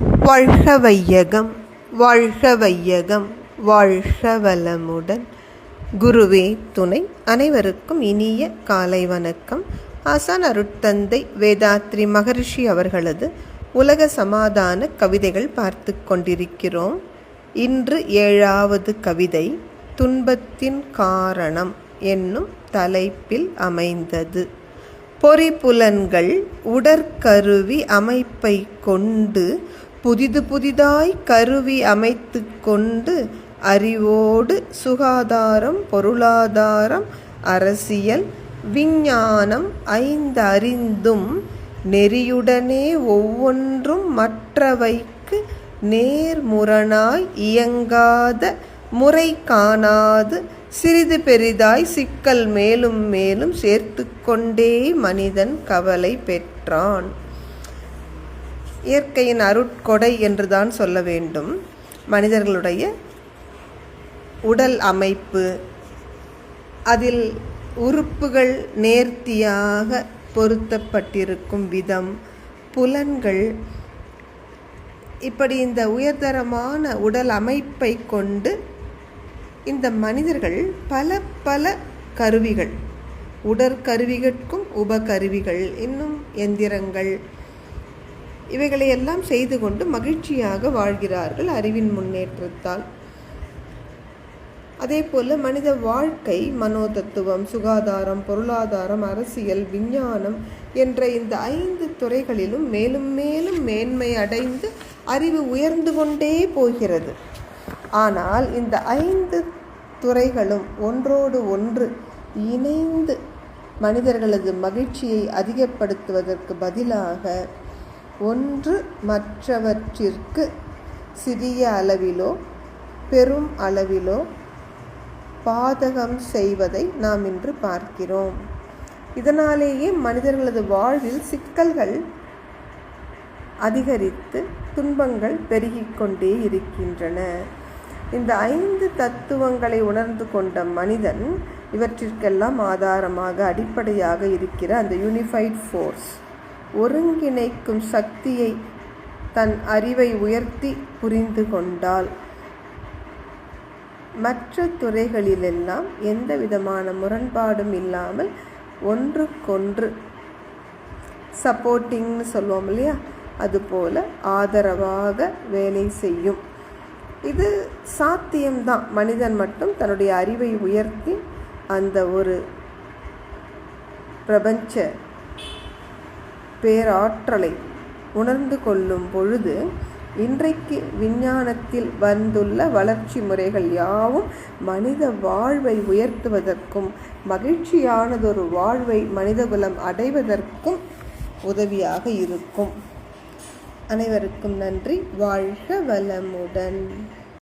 வாழ்க வையகம் வாழ்க வையகம் வாழ்க வளமுடன் குருவே துணை அனைவருக்கும் இனிய காலை வணக்கம். ஆசான் அருட்தந்தை வேதாத்ரி மகரிஷி அவர்களது உலக சமாதான கவிதைகள் பார்த்து கொண்டிருக்கிறோம். இன்று ஏழாவது கவிதை துன்பத்தின் காரணம் என்னும் தலைப்பில் அமைந்தது. பொறிப்புலன்கள் உடற்கருவி அமைப்பை கொண்டு புதிது புதிதாய் கருவி அமைத்து கொண்டு அறிவோடு சுகாதாரம் பொருளாதாரம் அரசியல் விஞ்ஞானம் ஐந்து அறிந்தும் நெறியுடனே ஒவ்வொன்றும் மற்றவைக்கு நேர்முரணாய் இயங்காத முறை காணாது சிறிது பெரிதாய் சிக்கல் மேலும் மேலும் சேர்த்து கொண்டே மனிதன் கவலை பெற்றான். இயற்கையின் அருட்கொடை என்றுதான் சொல்ல வேண்டும். மனிதர்களுடைய உடல் அமைப்பு அதில் உறுப்புகள் நேர்த்தியாக பொருத்தப்பட்டிருக்கும் விதம் புலன்கள். இப்படி இந்த உயர்தரமான உடல் அமைப்பை கொண்டு இந்த மனிதர்கள் பல பல கருவிகள் உடற்கருவிகளுக்கும் உபகருவிகள் இன்னும் எந்திரங்கள் இவைகளை எல்லாம் செய்து கொண்டு மகிழ்ச்சியாக வாழ்கிறார்கள் அறிவின் முன்னேற்றத்தால். அதே போல மனித வாழ்க்கை மனோதத்துவம் சுகாதாரம் பொருளாதாரம் அரசியல் விஞ்ஞானம் என்ற இந்த ஐந்து துறைகளிலும் மேலும் மேலும் மேன்மை அடைந்து அறிவு உயர்ந்து கொண்டே போகிறது. ஆனால் இந்த ஐந்து துறைகளும் ஒன்றோடு ஒன்று இணைந்து மனிதர்களது மகிழ்ச்சியை அதிகப்படுத்துவதற்கு பதிலாக ஒன்று மற்றவற்றிற்கு சிறிய அளவிலோ பெரும் அளவிலோ பாதகம் செய்வதை நாம் இன்று பார்க்கிறோம். இதனாலேயே மனிதர்களது வாழ்வில் சிக்கல்கள் அதிகரித்து துன்பங்கள் பெருகிக்கொண்டே இருக்கின்றன. இந்த ஐந்து தத்துவங்களை உணர்ந்து கொண்ட மனிதன் இவற்றிற்கெல்லாம் ஆதாரமாக அடிப்படையாக இருக்கிற அந்த யூனிஃபைட் ஃபோர்ஸ் ஒருங்கிணைக்கும் சக்தியை தன் அறிவை உயர்த்தி புரிந்து கொண்டால் மற்ற துறைகளிலெல்லாம் எந்த விதமான முரண்பாடும் இல்லாமல் ஒன்றுக்கொன்று சப்போர்ட்டிங்னு சொல்லுவோம் இல்லையா? அதுபோல் ஆதரவாக வேலை செய்யும். இது சாத்தியம்தான். மனிதன் மட்டும் தன்னுடைய அறிவை உயர்த்தி அந்த ஒரு பிரபஞ்ச பேராற்றலை உணர்ந்து கொள்ளும் பொழுது இன்றைக்கு விஞ்ஞானத்தில் வந்துள்ள வளர்ச்சி முறைகள் யாவும் மனித வாழ்வை உயர்த்துவதற்கும் மகிழ்ச்சியானதொரு வாழ்வை மனிதகுலம் அடைவதற்கும் உதவியாக இருக்கும். அனைவருக்கும் நன்றி. வாழ்க வளமுடன்.